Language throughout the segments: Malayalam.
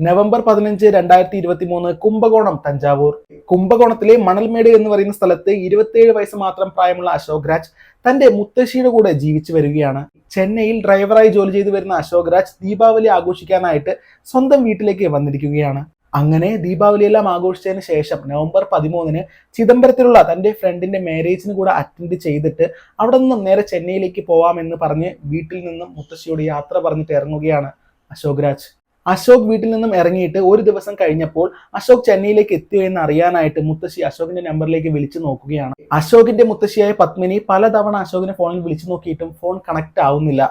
നവംബർ പതിനഞ്ച് രണ്ടായിരത്തി ഇരുപത്തി മൂന്ന് കുംഭകോണം തഞ്ചാവൂർ. കുംഭകോണത്തിലെ മണൽമേട് എന്ന് പറയുന്ന സ്ഥലത്ത് ഇരുപത്തിയേഴ് വയസ്സ് മാത്രം പ്രായമുള്ള അശോക് രാജ് തന്റെ മുത്തശ്ശിയുടെ കൂടെ ജീവിച്ചു വരികയാണ്. ചെന്നൈയിൽ ഡ്രൈവറായി ജോലി ചെയ്തു വരുന്ന അശോക് രാജ് ദീപാവലി ആഘോഷിക്കാനായിട്ട് സ്വന്തം വീട്ടിലേക്ക് വന്നിരിക്കുകയാണ്. അങ്ങനെ ദീപാവലി എല്ലാം ആഘോഷിച്ചതിന് ശേഷം നവംബർ പതിമൂന്നിന് ചിദംബരത്തിലുള്ള തന്റെ ഫ്രണ്ടിന്റെ മാരേജിന് കൂടെ അറ്റൻഡ് ചെയ്തിട്ട് അവിടെ നിന്നും നേരെ ചെന്നൈയിലേക്ക് പോവാമെന്ന് പറഞ്ഞ് വീട്ടിൽ നിന്നും മുത്തശ്ശിയോട് യാത്ര പറഞ്ഞിട്ട് ഇറങ്ങുകയാണ് അശോക് രാജ്. അശോക് വീട്ടിൽ നിന്നും ഇറങ്ങിയിട്ട് ഒരു ദിവസം കഴിഞ്ഞപ്പോൾ അശോക് ചെന്നൈയിലേക്ക് എത്തിയോ എന്ന് അറിയാനായിട്ട് മുത്തശ്ശി അശോകിന്റെ നമ്പറിലേക്ക് വിളിച്ചു നോക്കുകയാണ്. അശോകിന്റെ മുത്തശ്ശിയായ പത്മിനി പലതവണ അശോകിനെ ഫോണിൽ വിളിച്ചു നോക്കിയിട്ടും ഫോൺ കണക്ട് ആവുന്നില്ല.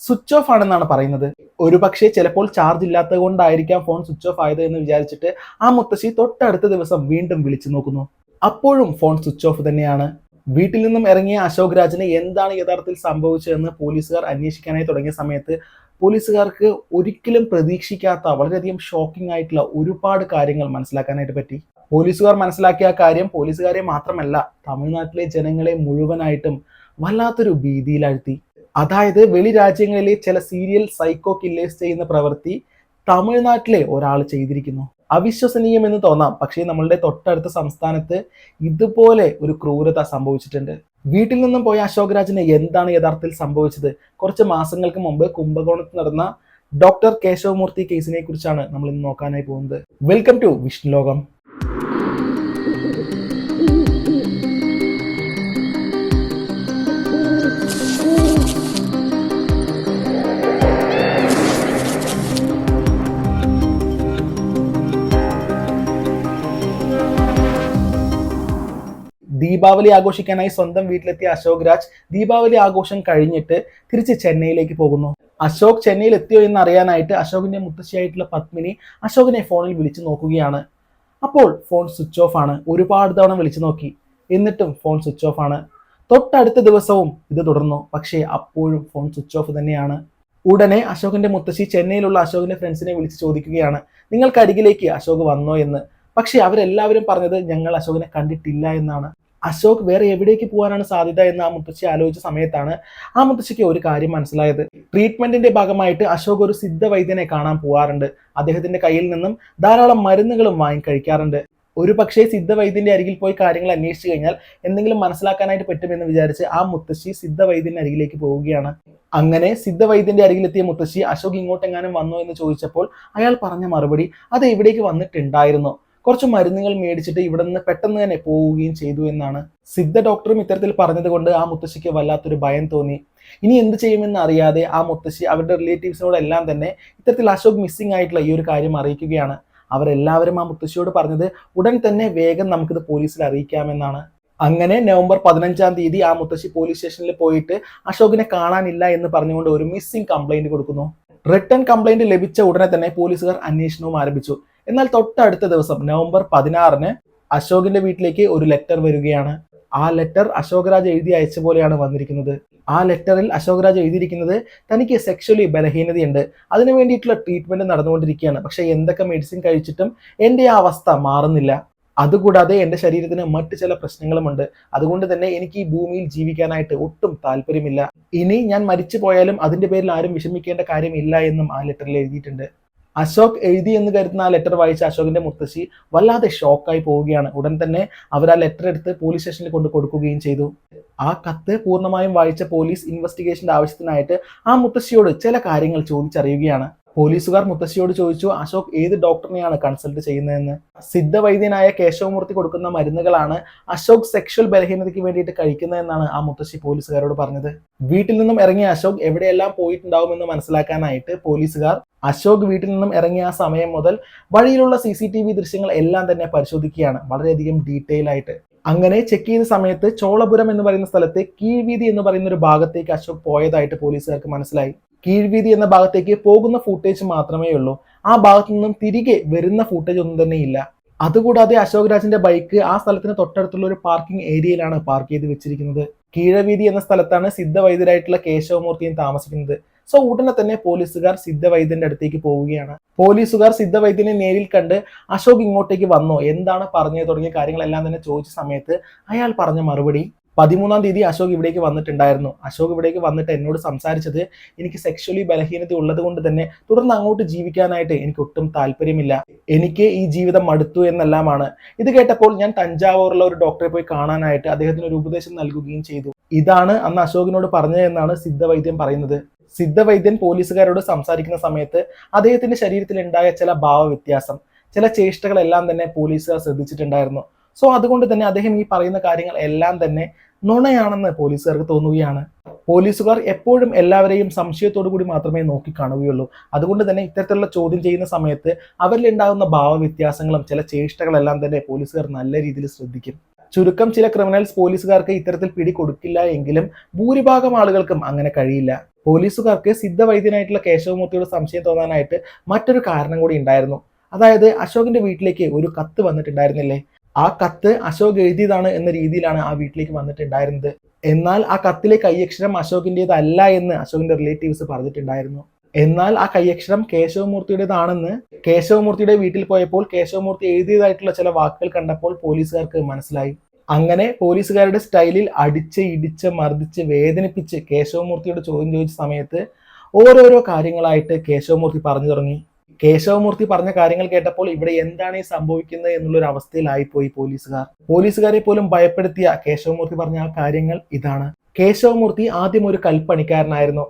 സ്വിച്ച് ഓഫ് ആണെന്നാണ് പറയുന്നത്. ഒരുപക്ഷെ ചിലപ്പോൾ ചാർജ് ഇല്ലാത്തത് കൊണ്ടായിരിക്കാം ഫോൺ സ്വിച്ച് ഓഫ് ആയത് എന്ന് വിചാരിച്ചിട്ട് ആ മുത്തശ്ശി തൊട്ടടുത്ത ദിവസം വീണ്ടും വിളിച്ചു നോക്കുന്നു. അപ്പോഴും ഫോൺ സ്വിച്ച് ഓഫ് തന്നെയാണ്. വീട്ടിൽ നിന്നും ഇറങ്ങിയ അശോക് രാജിന് എന്താണ് യഥാർത്ഥത്തിൽ സംഭവിച്ചതെന്ന് പോലീസുകാർ അന്വേഷിക്കാനായി തുടങ്ങിയ സമയത്ത് പോലീസുകാർക്ക് ഒരിക്കലും പ്രതീക്ഷിക്കാത്ത വളരെയധികം ഷോക്കിംഗ് ആയിട്ടുള്ള ഒരുപാട് കാര്യങ്ങൾ മനസ്സിലാക്കാനായിട്ട് പറ്റി. പോലീസുകാർ മനസ്സിലാക്കിയ ആ കാര്യം പോലീസുകാരെ മാത്രമല്ല തമിഴ്നാട്ടിലെ ജനങ്ങളെ മുഴുവനായിട്ടും വല്ലാത്തൊരു ഭീതിയിലാഴ്ത്തി. അതായത് വെളി രാജ്യങ്ങളിലെ ചില സീരിയൽ സൈക്കോ കില്ലേഴ്സ് ചെയ്യുന്ന പ്രവൃത്തി തമിഴ്നാട്ടിലെ ഒരാൾ ചെയ്തിരിക്കുന്നു. അവിശ്വസനീയമെന്ന് തോന്നാം. പക്ഷേ നമ്മളുടെ തൊട്ടടുത്ത സംസ്ഥാനത്ത് ഇതുപോലെ ഒരു ക്രൂരത സംഭവിച്ചിട്ടുണ്ട്. വീട്ടിൽ നിന്നും പോയ അശോക് രാജിന് എന്താണ് യഥാർത്ഥത്തിൽ സംഭവിച്ചത്? കുറച്ച് മാസങ്ങൾക്ക് മുമ്പ് കുംഭകോണത്ത് നടന്ന ഡോക്ടർ കേശവമൂർത്തി കേസിനെ കുറിച്ചാണ് നമ്മൾ ഇന്ന് നോക്കാനായി പോകുന്നത്. വെൽക്കം ടു വിഷ്ണു ദീപാവലി ആഘോഷിക്കാനായി സ്വന്തം വീട്ടിലെത്തിയ അശോക് രാജ് ദീപാവലി ആഘോഷം കഴിഞ്ഞിട്ട് തിരിച്ച് ചെന്നൈയിലേക്ക് പോകുന്നു. അശോക് ചെന്നൈയിൽ എത്തിയോ എന്ന് അറിയാനായിട്ട് അശോകിന്റെ മുത്തശ്ശിയായിട്ടുള്ള പത്മിനി അശോകിനെ ഫോണിൽ വിളിച്ചു നോക്കുകയാണ്. അപ്പോൾ ഫോൺ സ്വിച്ച് ഓഫ് ആണ്. ഒരുപാട് തവണ വിളിച്ചു നോക്കി. എന്നിട്ടും ഫോൺ സ്വിച്ച് ഓഫ് ആണ്. തൊട്ടടുത്ത ദിവസവും ഇത് തുടർന്നു. പക്ഷേ അപ്പോഴും ഫോൺ സ്വിച്ച് ഓഫ് തന്നെയാണ്. ഉടനെ അശോകിന്റെ മുത്തശ്ശി ചെന്നൈയിലുള്ള അശോകിന്റെ ഫ്രണ്ട്സിനെ വിളിച്ച് ചോദിക്കുകയാണ്. നിങ്ങൾക്ക് അരികിലേക്ക് അശോക് വന്നോ? എന്ന്. പക്ഷേ അവരെല്ലാവരും പറഞ്ഞത് ഞങ്ങൾ അശോകിനെ കണ്ടിട്ടില്ല എന്നാണ്. അശോക് വേറെ എവിടേക്ക് പോകാനാണ് സാധ്യത എന്ന് ആ മുത്തശ്ശി ആലോചിച്ച സമയത്താണ് ആ മുത്തശ്ശിക്ക് ഒരു കാര്യം മനസ്സിലായത്. ട്രീറ്റ്മെന്റിന്റെ ഭാഗമായിട്ട് അശോക് ഒരു സിദ്ധ വൈദ്യനെ കാണാൻ പോകാറുണ്ട് അദ്ദേഹത്തിന്റെ കയ്യിൽ നിന്നും ധാരാളം മരുന്നുകളും വാങ്ങി കഴിക്കാറുണ്ട്. ഒരു പക്ഷേ സിദ്ധവൈദ്യന്റെ അരികിൽ പോയി കാര്യങ്ങൾ അന്വേഷിച്ചു കഴിഞ്ഞാൽ എന്തെങ്കിലും മനസ്സിലാക്കാനായിട്ട് പറ്റുമെന്ന് വിചാരിച്ച് ആ മുത്തശ്ശി സിദ്ധവൈദ്യന്റെ അരികിലേക്ക് പോവുകയാണ്. അങ്ങനെ സിദ്ധവൈദ്യന്റെ അരികിലെത്തിയ മുത്തശ്ശി അശോക് ഇങ്ങോട്ടെങ്ങാനും വന്നോ എന്ന് ചോദിച്ചപ്പോൾ അയാൾ പറഞ്ഞ മറുപടി അത് എവിടേക്ക് വന്നിട്ടുണ്ടായിരുന്നു. കുറച്ച് മരുന്നുകൾ മേടിച്ചിട്ട് ഇവിടെ നിന്ന് പെട്ടെന്ന് തന്നെ പോവുകയും ചെയ്തു എന്നാണ് സിദ്ധ ഡോക്ടറും ഇത്തരത്തിൽ പറഞ്ഞത് കൊണ്ട് ആ മുത്തശ്ശിക്ക് വല്ലാത്തൊരു ഭയം തോന്നി. ഇനി എന്ത് ചെയ്യുമെന്ന് അറിയാതെ ആ മുത്തശ്ശി അവരുടെ റിലേറ്റീവ്സിനോടെല്ലാം തന്നെ ഇത്തരത്തിൽ അശോക് മിസ്സിംഗ് ആയിട്ടുള്ള ഈ ഒരു കാര്യം അറിയിക്കുകയാണ്. അവരെല്ലാവരും ആ മുത്തശ്ശിയോട് പറഞ്ഞത് ഉടൻ തന്നെ വേഗം നമുക്കിത് പോലീസിൽ അറിയിക്കാമെന്നാണ്. അങ്ങനെ നവംബർ പതിനഞ്ചാം തീയതി ആ മുത്തശ്ശി പോലീസ് സ്റ്റേഷനിൽ പോയിട്ട് അശോകിനെ കാണാനില്ല എന്ന് പറഞ്ഞുകൊണ്ട് ഒരു മിസ്സിംഗ് കംപ്ലൈന്റ് കൊടുക്കുന്നു. റിട്ടേൺ കംപ്ലൈന്റ് ലഭിച്ച ഉടനെ തന്നെ പോലീസുകാർ അന്വേഷണവും ആരംഭിച്ചു. എന്നാൽ തൊട്ടടുത്ത ദിവസം നവംബർ പതിനാറിന് അശോകിന്റെ വീട്ടിലേക്ക് ഒരു ലെറ്റർ വരികയാണ്. ആ ലെറ്റർ അശോകരാജ് എഴുതി അയച്ച പോലെയാണ് വന്നിരിക്കുന്നത്. ആ ലെറ്ററിൽ അശോകരാജ് എഴുതിയിരിക്കുന്നത് തനിക്ക് സെക്ഷലി ബലഹീനതയുണ്ട്. അതിനു വേണ്ടിയിട്ടുള്ള ട്രീറ്റ്മെന്റ് നടന്നുകൊണ്ടിരിക്കുകയാണ്. പക്ഷെ എന്തൊക്കെ മെഡിസിൻ കഴിച്ചിട്ടും എന്റെ ആ അവസ്ഥ മാറുന്നില്ല. അതുകൂടാതെ എന്റെ ശരീരത്തിന് മറ്റു ചില പ്രശ്നങ്ങളുമുണ്ട്. അതുകൊണ്ട് തന്നെ എനിക്ക് ഈ ഭൂമിയിൽ ജീവിക്കാനായിട്ട് ഒട്ടും താല്പര്യമില്ല. ഇനി ഞാൻ മരിച്ചു പോയാലും അതിന്റെ പേരിൽ ആരും വിഷമിക്കേണ്ട കാര്യമില്ല എന്നും ആ ലെറ്ററിൽ എഴുതിയിട്ടുണ്ട്. അശോക് എഴുതി എന്ന് കരുതുന്ന ആ ലെറ്റർ വായിച്ച അശോകിന്റെ മുത്തശ്ശി വല്ലാതെ ഷോക്കായി പോവുകയാണ്. ഉടൻ തന്നെ അവർ ആ ലെറ്റർ എടുത്ത് പോലീസ് സ്റ്റേഷനിൽ കൊണ്ട് കൊടുക്കുകയും ചെയ്തു. ആ കത്ത് പൂർണമായും വായിച്ച പോലീസ് ഇൻവെസ്റ്റിഗേഷന്റെ ആവശ്യത്തിനായിട്ട് ആ മുത്തശ്ശിയോട് ചില കാര്യങ്ങൾ ചോദിച്ചറിയുകയാണ്. പോലീസുകാർ മുത്തശ്ശിയോട് ചോദിച്ചു അശോക് ഏത് ഡോക്ടറിനെയാണ് കൺസൾട്ട് ചെയ്യുന്നതെന്ന്? സിദ്ധവൈദ്യനായ കേശവമൂർത്തി കൊടുക്കുന്ന മരുന്നുകളാണ് അശോക് സെക്ഷൽ ബലഹീനതയ്ക്ക് വേണ്ടിയിട്ട് കഴിക്കുന്നതെന്നാണ് ആ മുത്തശ്ശി പോലീസുകാരോട് പറഞ്ഞത്. വീട്ടിൽ നിന്നും ഇറങ്ങിയ അശോക് എവിടെയെല്ലാം പോയിട്ടുണ്ടാവുമെന്ന് മനസ്സിലാക്കാനായിട്ട് പോലീസുകാർ അശോക് വീട്ടിൽ നിന്നും ഇറങ്ങിയ ആ സമയം മുതൽ വഴിയിലുള്ള സി സി ടി വി ദൃശ്യങ്ങൾ എല്ലാം തന്നെ പരിശോധിക്കുകയാണ് വളരെയധികം ഡീറ്റെയിൽ ആയിട്ട്. അങ്ങനെ ചെക്ക് ചെയ്ത സമയത്ത് ചോളപുരം എന്ന് പറയുന്ന സ്ഥലത്ത് കീഴ്വീതി എന്ന് പറയുന്ന ഒരു ഭാഗത്തേക്ക് അശോക് പോയതായിട്ട് പോലീസുകാർക്ക് മനസ്സിലായി. കീഴ്വീതി എന്ന ഭാഗത്തേക്ക് പോകുന്ന ഫൂട്ടേജ് മാത്രമേ ഉള്ളൂ. ആ ഭാഗത്തു നിന്നും തിരികെ വരുന്ന ഫൂട്ടേജ് ഒന്നും തന്നെ ഇല്ല. അതുകൂടാതെ അശോക് രാജിന്റെ ബൈക്ക് ആ സ്ഥലത്തിന് തൊട്ടടുത്തുള്ള ഒരു പാർക്കിംഗ് ഏരിയയിലാണ് പാർക്ക് ചെയ്ത് വെച്ചിരിക്കുന്നത്. കീഴവീതി എന്ന സ്ഥലത്താണ് സിദ്ധവൈദ്യരായിട്ടുള്ള കേശവമൂർത്തിയും താമസിക്കുന്നത്. സോ ഉടനെ തന്നെ പോലീസുകാർ സിദ്ധവൈദ്യന്റെ അടുത്തേക്ക് പോവുകയാണ്. പോലീസുകാർ സിദ്ധവൈദ്യനെ നേരിൽ കണ്ട് അശോക് ഇങ്ങോട്ടേക്ക് വന്നോ? എന്താണ് പറഞ്ഞത് തുടങ്ങിയ കാര്യങ്ങളെല്ലാം തന്നെ ചോദിച്ച സമയത്ത് അയാൾ പറഞ്ഞ മറുപടി പതിമൂന്നാം തീയതി അശോക് ഇവിടേക്ക് വന്നിട്ടുണ്ടായിരുന്നു. അശോക് ഇവിടേക്ക് വന്നിട്ട് എന്നോട് സംസാരിച്ചത് എനിക്ക് സെക്ഷലി ബലഹീനത ഉള്ളത് കൊണ്ട് തന്നെ തുടർന്ന് അങ്ങോട്ട് ജീവിക്കാനായിട്ട് എനിക്ക് ഒട്ടും താല്പര്യമില്ല. എനിക്ക് ഈ ജീവിതം മടുത്തു എന്നെല്ലാമാണ്. ഇത് കേട്ടപ്പോൾ ഞാൻ തഞ്ചാവൂരിലെ ഒരു ഡോക്ടറെ പോയി കാണാനായിട്ട് അദ്ദേഹത്തിന് ഒരു ഉപദേശം നൽകുകയും ചെയ്തു. ഇതാണ് അന്ന് അശോകിനോട് പറഞ്ഞതെന്നാണ് സിദ്ധവൈദ്യം പറയുന്നത്. സിദ്ധവൈദ്യൻ പോലീസുകാരോട് സംസാരിക്കുന്ന സമയത്ത് അദ്ദേഹത്തിന്റെ ശരീരത്തിൽ ഉണ്ടായ ചില ഭാവവ്യത്യാസം ചില ചേഷ്ടകളെല്ലാം തന്നെ പോലീസുകാർ ശ്രദ്ധിച്ചിട്ടുണ്ടായിരുന്നു. സോ അതുകൊണ്ട് തന്നെ അദ്ദേഹം ഈ പറയുന്ന കാര്യങ്ങൾ എല്ലാം തന്നെ നുണയാണെന്ന് പോലീസുകാർക്ക് തോന്നുകയാണ്. പോലീസുകാർ എപ്പോഴും എല്ലാവരെയും സംശയത്തോടു കൂടി മാത്രമേ നോക്കി കാണുകയുള്ളൂ. അതുകൊണ്ട് തന്നെ ഇത്തരത്തിലുള്ള ചോദ്യം ചെയ്യുന്ന സമയത്ത് അവരിലുണ്ടാകുന്ന ഭാവവ്യത്യാസങ്ങളും ചില ചേഷ്ടകളെല്ലാം തന്നെ പോലീസുകാർ നല്ല രീതിയിൽ ശ്രദ്ധിക്കും. ചുരുക്കം ചില ക്രിമിനൽസ് പോലീസുകാർക്ക് ഇത്തരത്തിൽ പിടി കൊടുക്കില്ല എങ്കിലും ഭൂരിഭാഗം ആളുകൾക്കും അങ്ങനെ കഴിയില്ല. പോലീസുകാർക്ക് സിദ്ധവൈദ്യനായിട്ടുള്ള കേശവമൂർത്തിയുടെ സംശയം തോന്നാനായിട്ട് മറ്റൊരു കാരണം കൂടി ഉണ്ടായിരുന്നു. അതായത് അശോകിന്റെ വീട്ടിലേക്ക് ഒരു കത്ത് വന്നിട്ടുണ്ടായിരുന്നില്ലേ? ആ കത്ത് അശോക് എഴുതിയതാണ് എന്ന രീതിയിലാണ് ആ വീട്ടിലേക്ക് വന്നിട്ടുണ്ടായിരുന്നത്. എന്നാൽ ആ കത്തിലെ കൈയക്ഷരം അശോകിന്റെതല്ല എന്ന് അശോകിന്റെ റിലേറ്റീവ്സ് പറഞ്ഞിട്ടുണ്ടായിരുന്നു. എന്നാൽ ആ കൈയക്ഷരം കേശവമൂർത്തിയുടേതാണെന്ന് കേശവമൂർത്തിയുടെ വീട്ടിൽ പോയപ്പോൾ കേശവമൂർത്തി എഴുതിയതായിട്ടുള്ള ചില വാക്കുകൾ കണ്ടപ്പോൾ പോലീസുകാർക്ക് മനസ്സിലായി. അങ്ങനെ പോലീസുകാരുടെ സ്റ്റൈലിൽ അടിച്ച് ഇടിച്ച് മർദ്ദിച്ച് വേദനിപ്പിച്ച് കേശവമൂർത്തിയുടെ ചോദ്യം ചോദിച്ച സമയത്ത് ഓരോരോ കാര്യങ്ങളായിട്ട് കേശവമൂർത്തി പറഞ്ഞു തുടങ്ങി. കേശവമൂർത്തി പറഞ്ഞ കാര്യങ്ങൾ കേട്ടപ്പോൾ ഇവിടെ എന്താണ് ഈ സംഭവിക്കുന്നത് എന്നുള്ളൊരു അവസ്ഥയിലായിപ്പോയി പോലീസുകാർ. പോലീസുകാരെ പോലും ഭയപ്പെടുത്തിയ കേശവമൂർത്തി പറഞ്ഞ ആ കാര്യങ്ങൾ ഇതാണ്. കേശവമൂർത്തി ആദ്യം ഒരു കൽപ്പണിക്കാരനായിരുന്നു.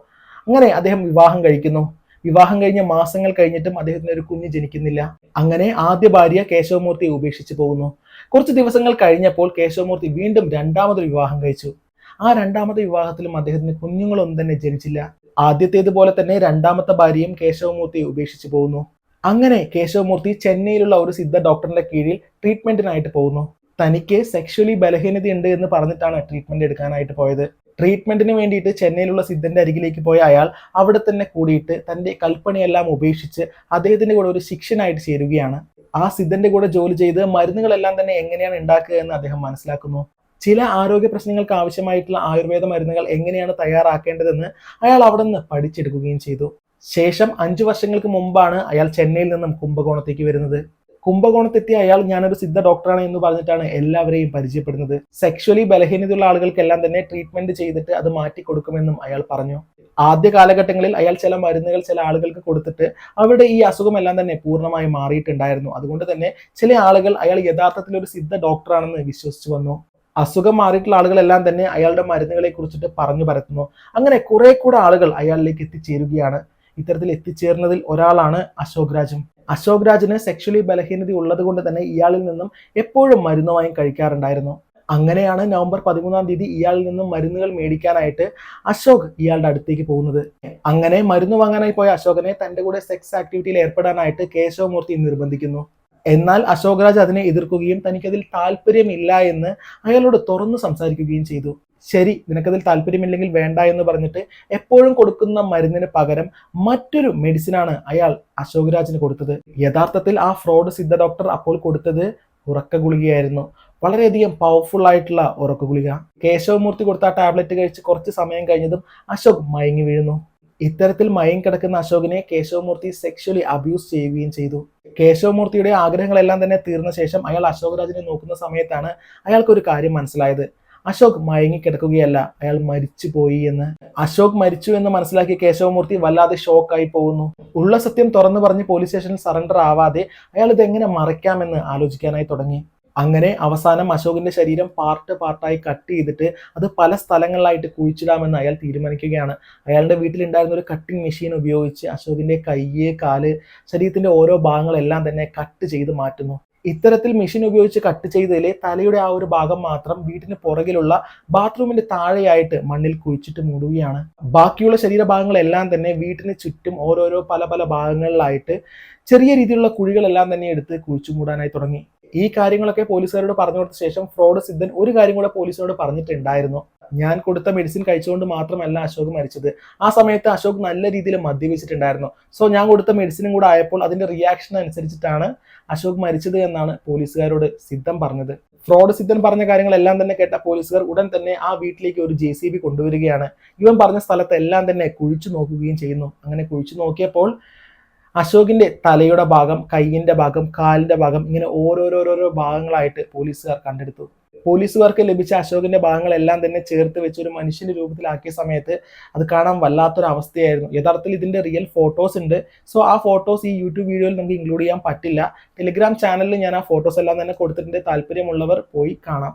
അങ്ങനെ അദ്ദേഹം വിവാഹം കഴിക്കുന്നു. വിവാഹം കഴിഞ്ഞ മാസങ്ങൾ കഴിഞ്ഞിട്ടും അദ്ദേഹത്തിന് ഒരു കുഞ്ഞ് ജനിക്കുന്നില്ല. അങ്ങനെ ആദ്യ ഭാര്യ കേശവമൂർത്തി ഉപേക്ഷിച്ചു പോകുന്നു. കുറച്ച് ദിവസങ്ങൾ കഴിഞ്ഞപ്പോൾ കേശവമൂർത്തി വീണ്ടും രണ്ടാമതൊരു വിവാഹം കഴിച്ചു. ആ രണ്ടാമത്തെ വിവാഹത്തിലും അദ്ദേഹത്തിന് കുഞ്ഞുങ്ങളൊന്നും തന്നെ ജനിച്ചില്ല. ആദ്യത്തേതുപോലെ തന്നെ രണ്ടാമത്തെ ഭാര്യയും കേശവമൂർത്തിയെ ഉപേക്ഷിച്ചു പോകുന്നു. അങ്ങനെ കേശവമൂർത്തി ചെന്നൈയിലുള്ള ഒരു സിദ്ധ ഡോക്ടറിന്റെ കീഴിൽ ട്രീറ്റ്മെന്റിനായിട്ട് പോകുന്നു. തനിക്ക് സെക്ഷലി ബലഹീനത ഉണ്ട് എന്ന് പറഞ്ഞിട്ടാണ് ട്രീറ്റ്മെന്റ് എടുക്കാനായിട്ട് പോയത്. ട്രീറ്റ്മെന്റിന് വേണ്ടിയിട്ട് ചെന്നൈയിലുള്ള സിദ്ധന്റെ അരികിലേക്ക് പോയ അയാൾ അവിടെ തന്നെ കൂടിയിട്ട് തന്റെ കൽപ്പനയെല്ലാം ഉപേക്ഷിച്ച് അദ്ദേഹത്തിന്റെ കൂടെ ഒരു ശിക്ഷനായിട്ട് ചേരുകയാണ്. ആ സിദ്ധന്റെ കൂടെ ജോലി ചെയ്ത് മരുന്നുകളെല്ലാം തന്നെ എങ്ങനെയാണ് ഉണ്ടാക്കുക എന്ന് അദ്ദേഹം മനസ്സിലാക്കുന്നു. ചില ആരോഗ്യ പ്രശ്നങ്ങൾക്ക് ആവശ്യമായിട്ടുള്ള ആയുർവേദ മരുന്നുകൾ എങ്ങനെയാണ് തയ്യാറാക്കേണ്ടതെന്ന് അയാൾ അവിടെ നിന്ന് പഠിച്ചെടുക്കുകയും ചെയ്തു. ശേഷം അഞ്ചു വർഷങ്ങൾക്ക് മുമ്പാണ് അയാൾ ചെന്നൈയിൽ നിന്നും കുംഭകോണത്തേക്ക് വരുന്നത്. കുംഭകോണത്തെത്തിയ അയാൾ ഞാനൊരു സിദ്ധ ഡോക്ടറാണ് എന്ന് പറഞ്ഞിട്ടാണ് എല്ലാവരെയും പരിചയപ്പെടുന്നത്. സെക്ഷലി ബലഹീനതയുള്ള ആളുകൾക്കെല്ലാം തന്നെ ട്രീറ്റ്മെന്റ് ചെയ്തിട്ട് അത് മാറ്റി കൊടുക്കുമെന്നും അയാൾ പറഞ്ഞു. ആദ്യ കാലഘട്ടങ്ങളിൽ അയാൾ ചില മരുന്നുകൾ ചില ആളുകൾക്ക് കൊടുത്തിട്ട് അവരുടെ ഈ അസുഖമെല്ലാം തന്നെ പൂർണമായി മാറിയിട്ടുണ്ടായിരുന്നു. അതുകൊണ്ട് തന്നെ ചില ആളുകൾ അയാൾ യഥാർത്ഥത്തിൽ ഒരു സിദ്ധ ഡോക്ടറാണെന്ന് വിശ്വസിച്ചു വന്നു. അസുഖം മാറിയിട്ടുള്ള ആളുകളെല്ലാം തന്നെ അയാളുടെ മരുന്നുകളെ കുറിച്ചിട്ട് പറഞ്ഞു പരത്തുന്നു. അങ്ങനെ കുറെ കൂടെ ആളുകൾ അയാളിലേക്ക് എത്തിച്ചേരുകയാണ്. ഇത്തരത്തിൽ എത്തിച്ചേർന്നതിൽ ഒരാളാണ് അശോക് രാജും. അശോക് രാജിന് സെക്ഷലി ബലഹീനത ഉള്ളത് കൊണ്ട് തന്നെ ഇയാളിൽ നിന്നും എപ്പോഴും മരുന്ന് വാങ്ങി കഴിക്കാറുണ്ടായിരുന്നു. അങ്ങനെയാണ് നവംബർ പതിമൂന്നാം തീയതി ഇയാളിൽ നിന്നും മരുന്നുകൾ മേടിക്കാനായിട്ട് അശോക് ഇയാളുടെ അടുത്തേക്ക് പോകുന്നത്. അങ്ങനെ മരുന്ന് വാങ്ങാനായി പോയ അശോകനെ തന്റെ കൂടെ സെക്സ് ആക്ടിവിറ്റിയിൽ ഏർപ്പെടാനായിട്ട് കേശവമൂർത്തി നിർബന്ധിക്കുന്നു. എന്നാൽ അശോക് രാജ് അതിനെ എതിർക്കുകയും തനിക്കതിൽ താല്പര്യമില്ല എന്ന് അയാളോട് തുറന്നു സംസാരിക്കുകയും ചെയ്തു. ശരി നിനക്കതിൽ താല്പര്യമില്ലെങ്കിൽ വേണ്ട എന്ന് പറഞ്ഞിട്ട് എപ്പോഴും കൊടുക്കുന്ന മരുന്നിന് പകരം മറ്റൊരു മെഡിസിനാണ് അയാൾ അശോക് രാജിന് കൊടുത്തത്. യഥാർത്ഥത്തിൽ ആ ഫ്രോഡ് സിദ്ധ ഡോക്ടർ അപ്പോൾ കൊടുത്തത് ഉറക്ക ഗുളികയായിരുന്നു. വളരെയധികം പവർഫുൾ ആയിട്ടുള്ള ഉറക്ക ഗുളിക. കേശവമൂർത്തി കൊടുത്ത ആ ടാബ്ലറ്റ് കഴിച്ച് കുറച്ച് സമയം കഴിഞ്ഞതും അശോക് മയങ്ങി വീഴുന്നു. ഇത്തരത്തിൽ മയം കിടക്കുന്ന അശോകിനെ കേശവമൂർത്തി സെക്ഷലി അബ്യൂസ് ചെയ്യുകയും ചെയ്തു. കേശവമൂർത്തിയുടെ ആഗ്രഹങ്ങളെല്ലാം തന്നെ തീർന്ന ശേഷം അയാൾ അശോക് രാജിനെ നോക്കുന്ന സമയത്താണ് അയാൾക്ക് ഒരു കാര്യം മനസ്സിലായത്. അശോക് മയങ്ങിക്കിടക്കുകയല്ല അയാൾ മരിച്ചുപോയി എന്ന്. അശോക് മരിച്ചു എന്ന് മനസ്സിലാക്കിയ കേശവമൂർത്തി വല്ലാതെ ഷോക്കായി പോകുന്നു. ഉള്ള സത്യം തുറന്നു പറഞ്ഞ് പോലീസ് സ്റ്റേഷനിൽ സറണ്ടർ ആവാതെ അയാൾ ഇതെങ്ങനെ മറയ്ക്കാമെന്ന് ആലോചിക്കാനായി തുടങ്ങി. അങ്ങനെ അവസാനം അശോകിന്റെ ശരീരം പാർട്ട് പാർട്ടായി കട്ട് ചെയ്തിട്ട് അത് പല സ്ഥലങ്ങളിലായിട്ട് കുഴിച്ചിടാമെന്ന് അയാൾ തീരുമാനിക്കുകയാണ്. അയാളുടെ വീട്ടിലുണ്ടായിരുന്ന ഒരു കട്ടിംഗ് മെഷീൻ ഉപയോഗിച്ച് അശോകിന്റെ കയ്യ് കാൽ ശരീരത്തിന്റെ ഓരോ ഭാഗങ്ങളെല്ലാം തന്നെ കട്ട് ചെയ്ത് മാറ്റുന്നു. ഇത്തരത്തിൽ മെഷീൻ ഉപയോഗിച്ച് കട്ട് ചെയ്തതിൽ തലയുടെ ആ ഒരു ഭാഗം മാത്രം വീട്ടിന് പുറകിലുള്ള ബാത്റൂമിന്റെ താഴെയായിട്ട് മണ്ണിൽ കുഴിച്ചിട്ട് മൂടുകയാണ്. ബാക്കിയുള്ള ശരീരഭാഗങ്ങളെല്ലാം തന്നെ വീട്ടിന് ചുറ്റും ഓരോരോ പല പല ഭാഗങ്ങളിലായിട്ട് ചെറിയ രീതിയിലുള്ള കുഴികളെല്ലാം തന്നെ എടുത്ത് കുഴിച്ചു മൂടാനായി തുടങ്ങി. ഈ കാര്യങ്ങളൊക്കെ പോലീസുകാരോട് പറഞ്ഞു കൊടുത്ത ശേഷം ഫ്രോഡ് സിദ്ധൻ ഒരു കാര്യം കൂടെ പോലീസിനോട് പറഞ്ഞിട്ടുണ്ടായിരുന്നു. ഞാൻ കൊടുത്ത മെഡിസിൻ കഴിച്ചുകൊണ്ട് മാത്രമല്ല അശോക് മരിച്ചത്. ആ സമയത്ത് അശോക് നല്ല രീതിയിൽ മദ്യപിച്ചിട്ടുണ്ടായിരുന്നു. സോ ഞാൻ കൊടുത്ത മെഡിസിനും കൂടെ ആയപ്പോൾ അതിന്റെ റിയാക്ഷൻ അനുസരിച്ചിട്ടാണ് അശോക് മരിച്ചത് എന്നാണ് പോലീസുകാരോട് സിദ്ധം പറഞ്ഞത്. ഫ്രോഡ് സിദ്ധൻ പറഞ്ഞ കാര്യങ്ങളെല്ലാം തന്നെ കേട്ട പോലീസുകാർ ഉടൻ തന്നെ ആ വീട്ടിലേക്ക് ഒരു ജെ സി ബി കൊണ്ടുവരികയാണ്. ഇവൻ പറഞ്ഞ സ്ഥലത്തെല്ലാം തന്നെ കുഴിച്ചു നോക്കുകയും ചെയ്യുന്നു. അങ്ങനെ കുഴിച്ചു നോക്കിയപ്പോൾ അശോകിന്റെ തലയുടെ ഭാഗം കൈയിന്റെ ഭാഗം കാലിന്റെ ഭാഗം ഇങ്ങനെ ഓരോരോരോരോ ഭാഗങ്ങളായിട്ട് പോലീസുകാർ കണ്ടെടുത്തു. പോലീസുകാർക്ക് ലഭിച്ച അശോകിന്റെ ഭാഗങ്ങളെല്ലാം തന്നെ ചേർത്ത് വെച്ച് ഒരു മനുഷ്യന്റെ രൂപത്തിലാക്കിയ സമയത്ത് അത് കാണാൻ വല്ലാത്തൊരു അവസ്ഥയായിരുന്നു യഥാർത്ഥത്തിൽ ഇതിന്റെ റിയൽ ഫോട്ടോസ് ഉണ്ട്. സോ ആ ഫോട്ടോസ് ഈ യൂട്യൂബ് വീഡിയോയിൽ നമുക്ക് ഇൻക്ലൂഡ് ചെയ്യാൻ പറ്റില്ല. ടെലിഗ്രാം ചാനലിൽ ഞാൻ ആ ഫോട്ടോസ് എല്ലാം തന്നെ കൊടുത്തിട്ടുണ്ട്. താല്പര്യമുള്ളവർ പോയി കാണാം.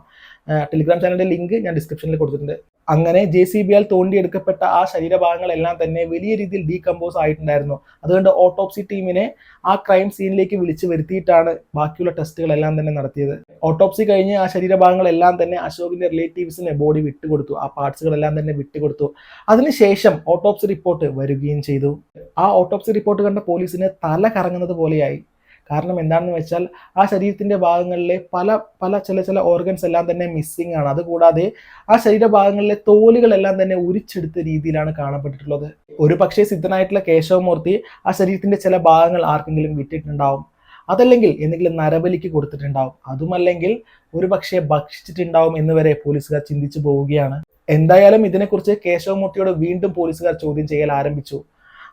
ടെലിഗ്രാം ചാനലിന്റെ ലിങ്ക് ഞാൻ ഡിസ്ക്രിപ്ഷനിൽ കൊടുത്തിട്ടുണ്ട്. അങ്ങനെ ജെ സി ബി ആൽ തോണ്ടിയെടുക്കപ്പെട്ട ആ ശരീരഭാഗങ്ങളെല്ലാം തന്നെ വലിയ രീതിയിൽ ഡീകമ്പോസ് ആയിട്ടുണ്ടായിരുന്നു. അതുകൊണ്ട് ഓട്ടോപ്സി ടീമിനെ ആ ക്രൈം സീനിലേക്ക് വിളിച്ചു വരുത്തിയിട്ടാണ് ബാക്കിയുള്ള ടെസ്റ്റുകളെല്ലാം തന്നെ നടത്തിയത്. ഓട്ടോപ്സി കഴിഞ്ഞ് ആ ശരീരഭാഗങ്ങളെല്ലാം തന്നെ അശോകിന്റെ റിലേറ്റീവ്സിന് ബോഡി വിട്ടുകൊടുത്തു. ആ പാർട്സുകളെല്ലാം തന്നെ വിട്ടുകൊടുത്തു. അതിനുശേഷം ഓട്ടോപ്സി റിപ്പോർട്ട് വരികയും ചെയ്തു. ആ ഓട്ടോപ്സി റിപ്പോർട്ട് കണ്ട പോലീസിന് തല കറങ്ങുന്നത് പോലെയായി. കാരണം എന്താണെന്ന് വെച്ചാൽ ആ ശരീരത്തിന്റെ ഭാഗങ്ങളിലെ പല പല ചില ചില ഓർഗൻസ് എല്ലാം തന്നെ മിസ്സിംഗ് ആണ്. അതുകൂടാതെ ആ ശരീരഭാഗങ്ങളിലെ തോലുകളെല്ലാം തന്നെ ഉരിച്ചെടുത്ത രീതിയിലാണ് കാണപ്പെട്ടിട്ടുള്ളത്. ഒരു പക്ഷേ സിദ്ധനായിട്ടുള്ള കേശവമൂർത്തി ആ ശരീരത്തിന്റെ ചില ഭാഗങ്ങൾ ആർക്കെങ്കിലും വിറ്റിട്ടുണ്ടാവും അതല്ലെങ്കിൽ എന്തെങ്കിലും നരബലിക്ക് കൊടുത്തിട്ടുണ്ടാവും. അതുമല്ലെങ്കിൽ ഒരു പക്ഷേ ഭക്ഷിച്ചിട്ടുണ്ടാവും എന്ന് വരെ പോലീസുകാർ ചിന്തിച്ചു പോവുകയാണ്. എന്തായാലും ഇതിനെക്കുറിച്ച് കേശവമൂർത്തിയോട് വീണ്ടും പോലീസുകാർ ചോദ്യം ചെയ്യൽ ആരംഭിച്ചു.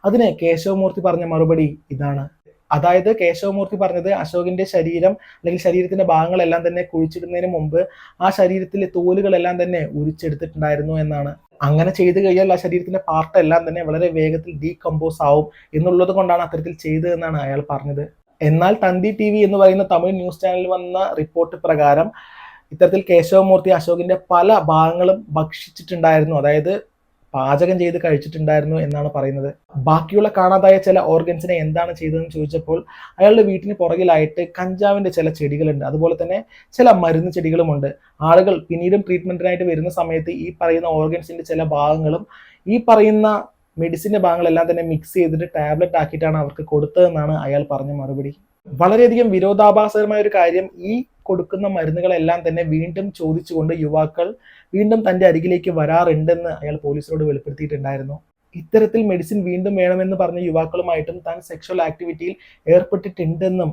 അതിന് കേശവമൂർത്തി പറഞ്ഞ മറുപടി ഇതാണ്. അതായത് കേശവമൂർത്തി പറഞ്ഞത് അശോകിന്റെ ശരീരം അല്ലെങ്കിൽ ശരീരത്തിന്റെ ഭാഗങ്ങളെല്ലാം തന്നെ കുഴിച്ചിടുന്നതിന് മുമ്പ് ആ ശരീരത്തിലെ തോലുകളെല്ലാം തന്നെ ഉരിച്ചെടുത്തിട്ടുണ്ടായിരുന്നു എന്നാണ്. അങ്ങനെ ചെയ്തു കഴിഞ്ഞാൽ ആ ശരീരത്തിന്റെ പാർട്ട് എല്ലാം തന്നെ വളരെ വേഗത്തിൽ ഡീകമ്പോസ് ആവും എന്നുള്ളത് കൊണ്ടാണ് അത്തരത്തിൽ ചെയ്തതെന്നാണ് അയാൾ പറഞ്ഞത്. എന്നാൽ തന്തി ടി വി എന്ന് പറയുന്ന തമിഴ് ന്യൂസ് ചാനലിൽ വന്ന റിപ്പോർട്ട് പ്രകാരം ഇത്തരത്തിൽ കേശവമൂർത്തി അശോകിന്റെ പല ഭാഗങ്ങളും ഭക്ഷിച്ചിട്ടുണ്ടായിരുന്നു. അതായത് പാചകം ചെയ്ത് കഴിച്ചിട്ടുണ്ടായിരുന്നു എന്നാണ് പറയുന്നത്. ബാക്കിയുള്ള കാണാതായ ചില ഓർഗൻസിനെ എന്താണ് ചെയ്തതെന്ന് ചോദിച്ചപ്പോൾ അയാളുടെ വീട്ടിന് പുറകിലായിട്ട് കഞ്ചാവിന്റെ ചില ചെടികളുണ്ട്. അതുപോലെ തന്നെ ചില മരുന്ന് ചെടികളുമുണ്ട്. ആളുകൾ പിന്നീടും ട്രീറ്റ്മെന്റിനായിട്ട് വരുന്ന സമയത്ത് ഈ പറയുന്ന ഓർഗൻസിന്റെ ചില ഭാഗങ്ങളും ഈ പറയുന്ന മെഡിസിന്റെ ഭാഗങ്ങളെല്ലാം തന്നെ മിക്സ് ചെയ്തിട്ട് ടാബ്ലറ്റ് ആക്കിയിട്ടാണ് അവർക്ക് കൊടുത്തതെന്നാണ് അയാൾ പറഞ്ഞ മറുപടി. വളരെയധികം വിരോധാഭാസകരമായ ഒരു കാര്യം ഈ കൊടുക്കുന്ന മരുന്നുകളെല്ലാം തന്നെ വീണ്ടും ചോദിച്ചുകൊണ്ട് യുവാക്കൾ വീണ്ടും തന്റെ അരികിലേക്ക് വരാറുണ്ടെന്ന് അയാൾ പോലീസിനോട് വെളിപ്പെടുത്തിയിട്ടുണ്ടായിരുന്നു. ഇത്തരത്തിൽ മെഡിസിൻ വീണ്ടും വേണമെന്ന് പറഞ്ഞ യുവാക്കളുമായിട്ടും താൻ സെക്ഷൽ ആക്ടിവിറ്റിയിൽ ഏർപ്പെട്ടിട്ടുണ്ടെന്നും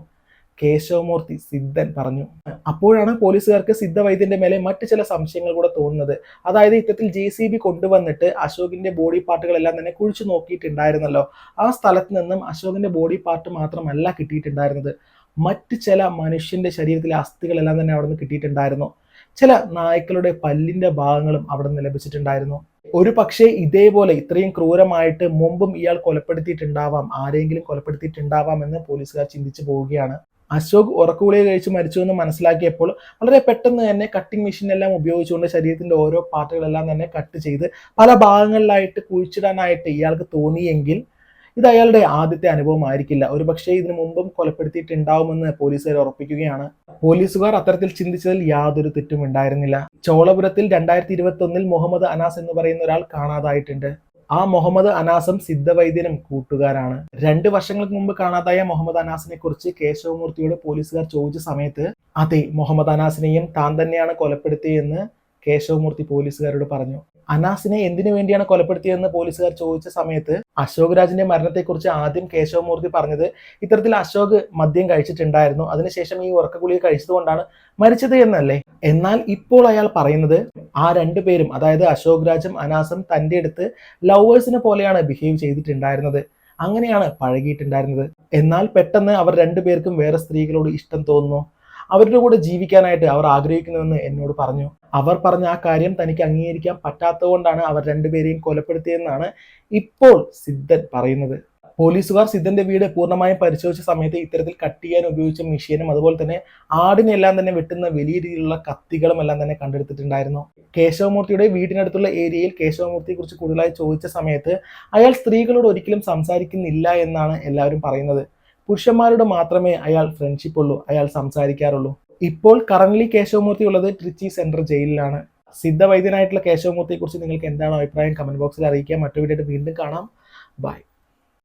കേശവമൂർത്തി സിദ്ധൻ പറഞ്ഞു. അപ്പോഴാണ് പോലീസുകാർക്ക് സിദ്ധവൈദ്യന്റെ മേലെ മറ്റു ചില സംശയങ്ങൾ കൂടെ തോന്നുന്നത്. അതായത് ഇത്തരത്തിൽ ജെ സി ബി കൊണ്ടുവന്നിട്ട് അശോകിന്റെ ബോഡി പാർട്ടുകളെല്ലാം തന്നെ കുഴിച്ചു നോക്കിയിട്ടുണ്ടായിരുന്നല്ലോ. ആ സ്ഥലത്ത് നിന്നും അശോകിന്റെ ബോഡി പാർട്ട് മാത്രമല്ല കിട്ടിയിട്ടുണ്ടായിരുന്നത്. മറ്റു ചില മനുഷ്യന്റെ ശരീരത്തിലെ അസ്ഥികളെല്ലാം തന്നെ അവിടെ നിന്ന് കിട്ടിയിട്ടുണ്ടായിരുന്നു. ചില നായ്ക്കളുടെ പല്ലിന്റെ ഭാഗങ്ങളും അവിടെ നിന്ന് ലഭിച്ചിട്ടുണ്ടായിരുന്നു. ഒരു പക്ഷേ ഇതേപോലെ ഇത്രയും ക്രൂരമായിട്ട് മുമ്പും ഇയാൾ കൊലപ്പെടുത്തിയിട്ടുണ്ടാവാം ആരെങ്കിലും കൊലപ്പെടുത്തിയിട്ടുണ്ടാവാം എന്ന് പോലീസുകാർ ചിന്തിച്ചു പോവുകയാണ്. അശോക് ഉറക്കുകുളിയെ കഴിച്ച് മരിച്ചു എന്ന് മനസ്സിലാക്കിയപ്പോൾ വളരെ പെട്ടെന്ന് തന്നെ കട്ടിംഗ് മെഷീനെല്ലാം ഉപയോഗിച്ചുകൊണ്ട് ശരീരത്തിന്റെ ഓരോ പാർട്ടുകളെല്ലാം തന്നെ കട്ട് ചെയ്ത് പല ഭാഗങ്ങളിലായിട്ട് കുഴിച്ചിടാനായിട്ട് ഇയാൾക്ക് തോന്നിയെങ്കിൽ ഇത് അയാളുടെ ആദ്യത്തെ അനുഭവം ആയിരിക്കില്ല ഒരു പക്ഷേ ഇതിനു മുമ്പും കൊലപ്പെടുത്തിയിട്ടുണ്ടാവുമെന്ന് പോലീസുകാർ ഉറപ്പിക്കുകയാണ്. പോലീസുകാർ അത്തരത്തിൽ ചിന്തിച്ചതിൽ യാതൊരു തെറ്റും ഉണ്ടായിരുന്നില്ല. ചോളപുരത്തിൽ രണ്ടായിരത്തി ഇരുപത്തി ഒന്നിൽ മുഹമ്മദ് അനാസ് എന്ന് പറയുന്ന ഒരാൾ കാണാതായിട്ടുണ്ട്. ആ മുഹമ്മദ് അനാസും സിദ്ധവൈദ്യനും കൂട്ടുകാരാണ്. രണ്ട് വർഷങ്ങൾക്ക് മുമ്പ് കാണാതായ മുഹമ്മദ് അനാസിനെ കുറിച്ച് കേശവമൂർത്തിയോട് പോലീസുകാർ ചോദിച്ച സമയത്ത് അതെ മുഹമ്മദ് അനാസിനെയും താൻ തന്നെയാണ് കൊലപ്പെടുത്തിയെന്ന് കേശവമൂർത്തി പോലീസുകാരോട് പറഞ്ഞു അനാസിനെ എന്തിനു വേണ്ടിയാണ് കൊലപ്പെടുത്തിയതെന്ന് പോലീസുകാർ ചോദിച്ച സമയത്ത് അശോക് രാജിന്റെ മരണത്തെക്കുറിച്ച് ആദ്യം കേശവമൂർത്തി പറഞ്ഞത് ഇത്തരത്തിൽ അശോക് മദ്യം കഴിച്ചിട്ടുണ്ടായിരുന്നു. അതിനുശേഷം ഈ ഉറക്കഗുളിക കഴിച്ചതുകൊണ്ടാണ് മരിച്ചത് എന്നല്ലേ? എന്നാൽ ഇപ്പോൾ അയാൾ പറയുന്നത് ആ രണ്ടുപേരും അതായത് അശോക് രാജും അനാസും തന്റെ അടുത്ത് ലവേഴ്സിനെ പോലെയാണ് ബിഹേവ് ചെയ്തിട്ടുണ്ടായിരുന്നത്. അങ്ങനെയാണ് പഴകിയിട്ടുണ്ടായിരുന്നത്. എന്നാൽ പെട്ടെന്ന് അവർ രണ്ടുപേർക്കും വേറെ സ്ത്രീകളോട് ഇഷ്ടം തോന്നുന്നു. അവരുടെ കൂടെ ജീവിക്കാനായിട്ട് അവർ ആഗ്രഹിക്കുന്നുവെന്ന് എന്നോട് പറഞ്ഞു. അവർ പറഞ്ഞ ആ കാര്യം തനിക്ക് അംഗീകരിക്കാൻ പറ്റാത്തതുകൊണ്ടാണ് അവർ രണ്ടുപേരെയും കൊലപ്പെടുത്തിയെന്നാണ് ഇപ്പോൾ സിദ്ധൻ പറയുന്നത്. പോലീസുകാർ സിദ്ധന്റെ വീട് പൂർണമായും പരിശോധിച്ച സമയത്ത് ഇത്തരത്തിൽ കട്ട് ചെയ്യാൻ ഉപയോഗിച്ച മെഷീനും അതുപോലെ തന്നെ ആടിനെല്ലാം തന്നെ വെട്ടുന്ന വലിയ രീതിയിലുള്ള കത്തികളും എല്ലാം തന്നെ കണ്ടെടുത്തിട്ടുണ്ടായിരുന്നു. കേശവമൂർത്തിയുടെ വീടിനടുത്തുള്ള ഏരിയയിൽ കേശവമൂർത്തിയെ കുറിച്ച് കൂടുതലായി ചോദിച്ച സമയത്ത് അയാൾ സ്ത്രീകളോട് ഒരിക്കലും സംസാരിക്കുന്നില്ല എന്നാണ് എല്ലാവരും പറയുന്നത്. പുരുഷന്മാരോട് മാത്രമേ അയാൾ ഫ്രണ്ട്ഷിപ്പ് ഉള്ളൂ അയാൾ സംസാരിക്കാറുള്ളൂ. ഇപ്പോൾ കറന്റ് കേശവമൂർത്തി ഉള്ളത് ട്രിച്ചി സെൻട്രൽ ജയിലിലാണ്. സിദ്ധവൈദ്യനായിട്ടുള്ള കേശവമൂർത്തിയെക്കുറിച്ച് നിങ്ങൾക്ക് എന്താണ് അഭിപ്രായം? കമന്റ് ബോക്സിൽ അറിയിക്കുക. മറ്റു വീഡിയോ വീണ്ടും കാണാം. ബൈ